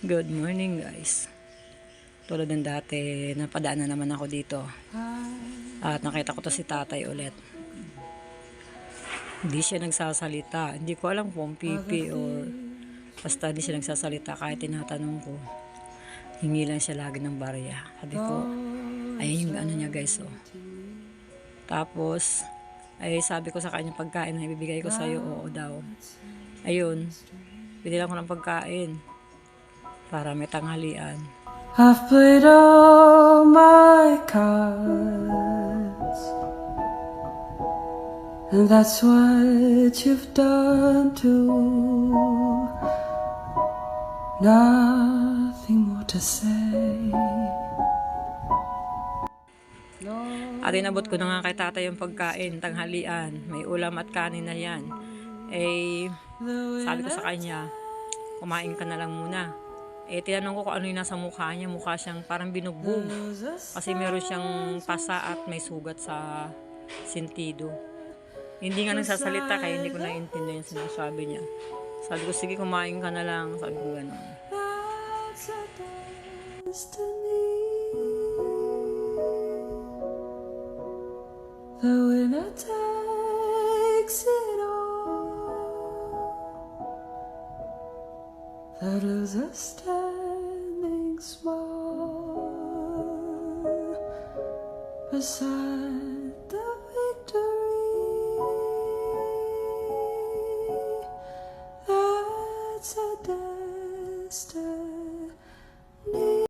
Good morning guys. Tulad ng dati, napadaan na naman ako dito. At nakita ko to si tatay ulit. Hindi siya nagsasalita. Hindi ko alam kung pipi or basta hindi siya nagsasalita kahit tinatanong ko. Hingi lang siya lagi ng barya. Sabi ko, ayun yung ano niya guys oh. Tapos, ay sabi ko sa kanya pagkain na ibibigay ko sa'yo, oo daw. Ayun, binilang ko ng pagkain para may tanghalian. I've played all my cards, and that's what you've done too. Nothing more to say. At inabot ko na nga kay tatay yung pagkain, tanghalian. May ulam at kanin na yan. Eh, sabi ko sa kanya, kumain ka na lang muna. Eh, tinanong ko kung ano yung nasa mukha niya. Mukha siyang parang binugbog. Kasi meron siyang pasa at may sugat sa sentido. Hindi nga nagsasalita kaya hindi ko naiintindihan yung sinasabi niya. Sabi ko, sige kumain ka na lang. Sabi ko gano'n. The winner takes it all. The loser more beside the victory that's a destiny.